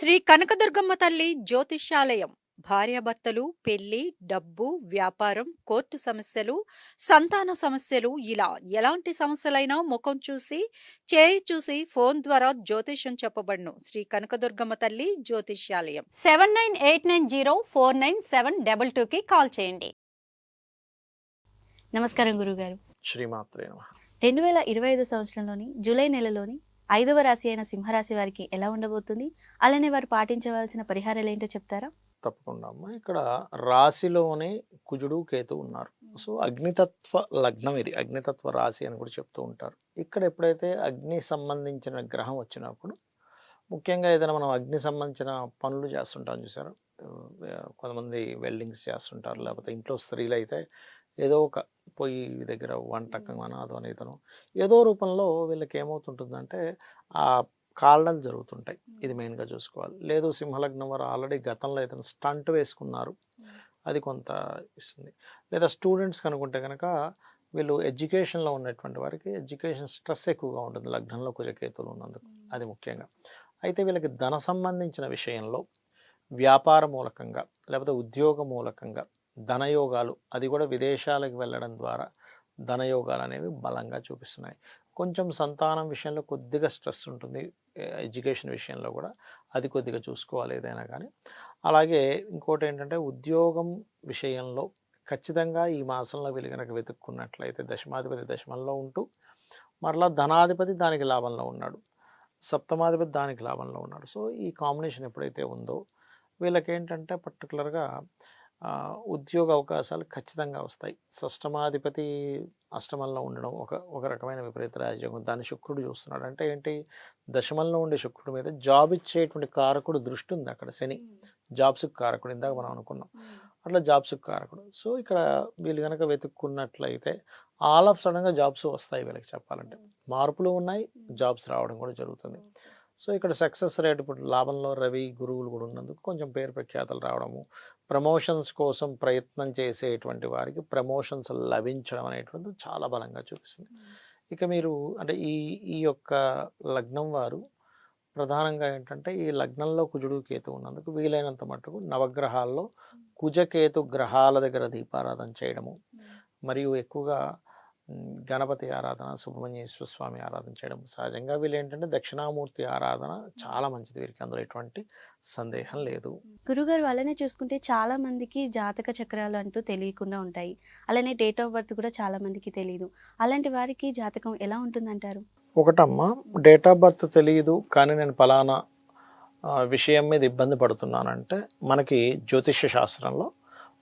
శ్రీ కనకదుర్గమ్మ తల్లి జ్యోతిష్యాలయం. భార్యాభర్తలు పెళ్ళి డబ్బు వ్యాపారం కోర్టు సమస్యలు సంతాన సమస్యలు ఇలా ఎలాంటి సమస్యలైనా ముఖం చూసి చేయి చూసి ఫోన్ ద్వారా జ్యోతిష్యం చెప్పబడును. శ్రీ కనకదుర్గమ్మ తల్లి జ్యోతిష్యాలయం. Seven nine eight nine zero four nine seven double టూకి కాల్ చేయండి. నమస్కారం గురుగారు. శ్రీమాత్రే నమ. రెండు వేల ఇరవై ఐదు సంవత్సరంలోని జూలై నెలలోని ఐదవ రాశి అయిన సింహరాశి వారికి ఎలా ఉండబోతుంది? అలానే వారు పాటించవలసిన పరిహారాలు ఏంటో చెప్తారా? తప్పకుండా అమ్మ. ఇక్కడ రాశిలోనే కుజుడు కేతు ఉన్నారు. సో అగ్నితత్వ లగ్నం ఇది. అగ్నితత్వ రాశి అని కూడా చెప్తూ ఉంటారు. ఇక్కడ ఎప్పుడైతే అగ్ని సంబంధించిన గ్రహం వచ్చినప్పుడు ముఖ్యంగా ఏదైనా మనం అగ్ని సంబంధించిన పనులు చేస్తుంటాం చూసారు? కొంతమంది వెల్డింగ్స్ చేస్తుంటారు లేకపోతే ఇంట్లో స్త్రీలు అయితే ఏదో ఒక పొయ్యి దగ్గర వంటకం అనాదో అనేతను ఏదో రూపంలో వీళ్ళకి ఏమవుతుంటుందంటే ఆ కాళ్ళలు జరుగుతుంటాయి. ఇది మెయిన్గా చూసుకోవాలి. లేదు సింహలగ్నం వారు ఆల్రెడీ గతంలో ఏదైనా స్టంట్ వేసుకున్నారు. అది కొంత ఇస్తుంది. లేదా స్టూడెంట్స్ కనుకుంటే కనుక వీళ్ళు ఎడ్యుకేషన్లో ఉన్నటువంటి వారికి ఎడ్యుకేషన్ స్ట్రెస్ ఎక్కువగా ఉంటుంది లగ్నంలో కుజకేతులు ఉన్నందుకు. అది ముఖ్యంగా. అయితే వీళ్ళకి ధన సంబంధించిన విషయంలో వ్యాపార మూలకంగా లేకపోతే ఉద్యోగ మూలకంగా ధనయోగాలు అది కూడా విదేశాలకు వెళ్ళడం ద్వారా ధనయోగాలు అనేవి బలంగా చూపిస్తున్నాయి. కొంచెం సంతానం విషయంలో కొద్దిగా స్ట్రెస్ ఉంటుంది. ఎడ్యుకేషన్ విషయంలో కూడా అది కొద్దిగా చూసుకోవాలి ఏదైనా కానీ. అలాగే ఇంకోటి ఏంటంటే ఉద్యోగం విషయంలో ఖచ్చితంగా ఈ మాసంలో వెలిగినక వెతుక్కున్నట్లయితే దశమాధిపతి దశమంలో ఉంటూ మరలా ధనాధిపతి దానికి లాభంలో ఉన్నాడు. సప్తమాధిపతి దానికి లాభంలో ఉన్నాడు. సో ఈ కాంబినేషన్ ఎప్పుడైతే ఉందో వీళ్ళకేంటంటే పర్టికులర్గా ఉద్యోగ అవకాశాలు ఖచ్చితంగా వస్తాయి. షష్టమాధిపతి అష్టమంలో ఉండడం ఒక ఒక రకమైన విపరీత రాజయోగం. దాన్ని శుక్రుడు చూస్తున్నాడు. అంటే ఏంటి? దశమంలో ఉండే శుక్రుడి మీద జాబ్ ఇచ్చేటువంటి కారకుడు దృష్టి ఉంది అక్కడ శని. జాబ్స్ కారకుడు ఇందాక మనం అనుకున్నాం. అట్లా జాబ్స్ కారకుడు. సో ఇక్కడ వీళ్ళు కనుక వెతుక్కున్నట్లయితే ఆల్ ఆఫ్ సడన్గా జాబ్స్ వస్తాయి వీళ్ళకి చెప్పాలంటే. మార్పులు ఉన్నాయి జాబ్స్ రావడం కూడా జరుగుతుంది. సో ఇక్కడ సక్సెస్ రేట్ ఇప్పుడు లాభంలో రవి గురువులు కూడా ఉన్నందుకు కొంచెం పేరు ప్రఖ్యాతలు రావడము ప్రమోషన్స్ కోసం ప్రయత్నం చేసేటువంటి వారికి ప్రమోషన్స్ లభించడం అనేటువంటిది చాలా బలంగా చూపిస్తుంది. ఇక మీరు అంటే ఈ ఈ యొక్క లగ్నం వారు ప్రధానంగా ఏంటంటే ఈ లగ్నంలో కుజుడు కేతు ఉన్నందుకు వీలైనంత మటుకు నవగ్రహాల్లో కుజకేతు గ్రహాల దగ్గర దీపారాధన చేయడము. మరియు ఎక్కువగా గణపతి ఆరాధన సుబ్రహ్మణ్యేశ్వర స్వామి ఆరాధన చేయడం. సహజంగా వీళ్ళు ఏంటంటే దక్షిణామూర్తి ఆరాధన చాలా మంచిది. వీరికి అందులో ఎటువంటి సందేహం లేదు. గురుగారు అలానే చూసుకుంటే చాలా మందికి జాతక చక్రాలు అంటూ తెలియకుండా ఉంటాయి. అలానే డేట్ ఆఫ్ బర్త్ కూడా చాలా మందికి తెలియదు అలాంటి వారికి జాతకం ఎలా ఉంటుందంటారు? ఒకటమ్మా డేట్ ఆఫ్ బర్త్ తెలియదు కానీ నేను ఫలానా విషయం మీద ఇబ్బంది పడుతున్నానంటే మనకి జ్యోతిష్య శాస్త్రంలో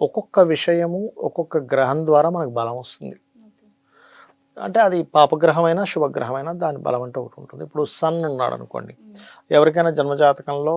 ఒక్కొక్క విషయము ఒక్కొక్క గ్రహం ద్వారా మనకు బలం వస్తుంది. అంటే అది పాపగ్రహమైనా శుభగ్రహమైనా దాని బలం అంటే ఒకటి ఉంటుంది. ఇప్పుడు సన్ ఉన్నాడు అనుకోండి ఎవరికైనా జన్మజాతకంలో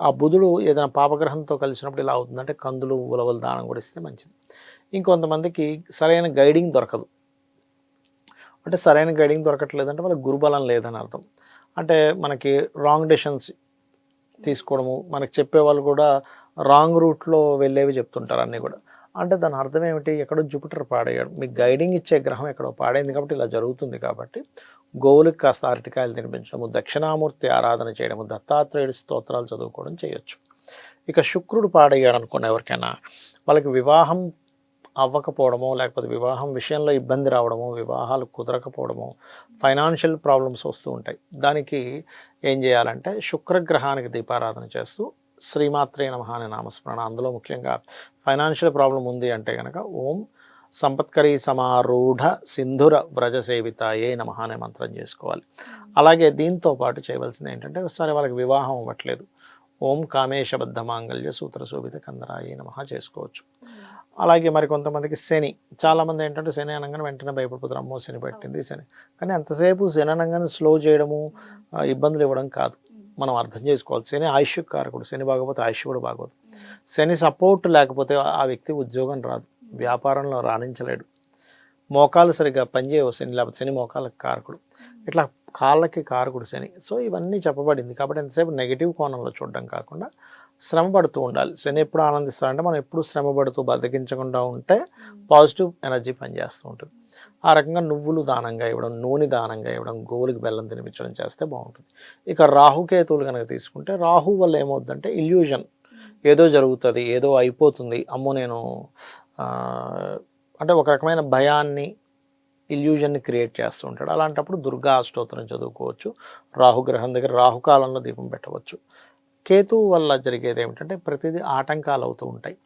ఆ బుధుడు ఏదైనా పాపగ్రహంతో కలిసినప్పుడు ఇలా అవుతుందంటే కందులు ఉలవలు దానం కూడా ఇస్తే మంచిది. ఇంకొంతమందికి సరైన గైడింగ్ దొరకదు. అంటే సరైన గైడింగ్ దొరకట్లేదంటే వాళ్ళకి గురుబలం లేదని అర్థం. అంటే మనకి రాంగ్ డెసిషన్స్ తీసుకోవడము మనకి చెప్పేవాళ్ళు కూడా రాంగ్ రూట్లో వెళ్ళేవి చెప్తుంటారు అన్నీ కూడా. అంటే దాని అర్థం ఏమిటి? ఎక్కడో జూపిటర్ పాడేయడం మీకు గైడింగ్ ఇచ్చే గ్రహం ఎక్కడో పాడైంది కాబట్టి ఇలా జరుగుతుంది కాబట్టి గోవులకు కాస్త అరటికాయలు తినిపించడము దక్షిణామూర్తి ఆరాధన చేయడము దత్తాత్రేయుడి స్తోత్రాలు చదువుకోవడం చేయొచ్చు. ఇక శుక్రుడు పాడయ్యాడు ఎవరికైనా వాళ్ళకి వివాహం అవ్వకపోవడము లేకపోతే వివాహం విషయంలో ఇబ్బంది రావడము వివాహాలు కుదరకపోవడము ఫైనాన్షియల్ ప్రాబ్లమ్స్ వస్తూ ఉంటాయి. దానికి ఏం చేయాలంటే శుక్రగ్రహానికి దీపారాధన చేస్తూ శ్రీమాత్రే నమ అనే నామస్మరణ. అందులో ముఖ్యంగా ఫైనాన్షియల్ ప్రాబ్లం ఉంది అంటే కనుక ఓం సంపత్కరీ సమారూఢ సింధుర వ్రజ సేవితాయే నమ అనే మంత్రం చేసుకోవాలి. అలాగే దీంతో పాటు చేయవలసింది ఏంటంటే ఒకసారి వాళ్ళకి వివాహం అవ్వట్లేదు. ఓం కామేశబద్ధ మాంగళ్య సూత్ర శోభిత కందరాయే నమ చేసుకోవచ్చు. అలాగే మరి కొంతమందికి శని చాలామంది ఏంటంటే శని అనగానే వెంటనే భయపడిపోతారు. అమ్మో శని పెట్టింది శని. కానీ అంతసేపు శని అనగానే స్లో చేయడము ఇబ్బందులు ఇవ్వడం కాదు. మనం అర్థం చేసుకోవాలి. శని ఆయుష్ కారకుడు శని బాగపోతే ఆయుష్ కూడా బాగోదు శని సపోర్ట్ లేకపోతే ఆ వ్యక్తి ఉద్యోగం రాదు. వ్యాపారంలో రాణించలేడు. మోకాలు సరిగ్గా పనిచేయవు శని లేకపోతే శని మోకాలకు కారకుడు. ఇట్లా కాళ్ళకి కారకుడు శని. సో ఇవన్నీ చెప్పబడింది. కాబట్టి ఎంతసేపు నెగిటివ్ కోణంలో చూడడం కాకుండా శ్రమ పడుతూ ఉండాలి. శని ఎప్పుడు ఆనందిస్తారంటే మనం ఎప్పుడు శ్రమ పడుతూ బతికించకుండా ఉంటే పాజిటివ్ ఎనర్జీ పనిచేస్తూ ఉంటుంది. ఆ రకంగా నువ్వులు దానంగా ఇవ్వడం నూనె దానంగా ఇవ్వడం గోవులకి బెల్లం తినిపించడం చేస్తే బాగుంటుంది. ఇక రాహుకేతువులు కనుక తీసుకుంటే రాహు వల్ల ఏమవుతుందంటే ఇల్యూజన్ ఏదో జరుగుతుంది ఏదో అయిపోతుంది. అమ్మో నేను అంటే ఒక రకమైన భయాన్ని ఇల్యూజన్ని క్రియేట్ చేస్తూ ఉంటాడు. అలాంటప్పుడు దుర్గా అష్టోత్తరం చదువుకోవచ్చు. రాహుగ్రహం దగ్గర రాహుకాలంలో దీపం పెట్టవచ్చు. కేతువు వల్ల జరిగేది ఏమిటంటే ప్రతిదీ ఆటంకాలు అవుతూ ఉంటాయి.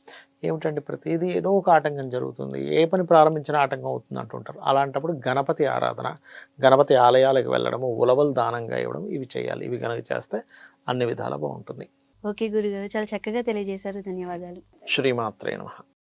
ఏమిటంటే ప్రతిదీ ఏదో ఒక ఆటంకం జరుగుతుంది. ఏ పని ప్రారంభించిన ఆటంకం అవుతుంది అంటుంటారు. అలాంటప్పుడు గణపతి ఆరాధన గణపతి ఆలయాలకు వెళ్ళడము ఉలవలు దానంగా ఇవ్వడం ఇవి చేయాలి. ఇవి కనుక చేస్తే అన్ని విధాలా బాగుంటుంది. ఓకే గురుగారు. చాలా చక్కగా తెలియజేశారు. ధన్యవాదాలు. శ్రీమాత్రే నమః.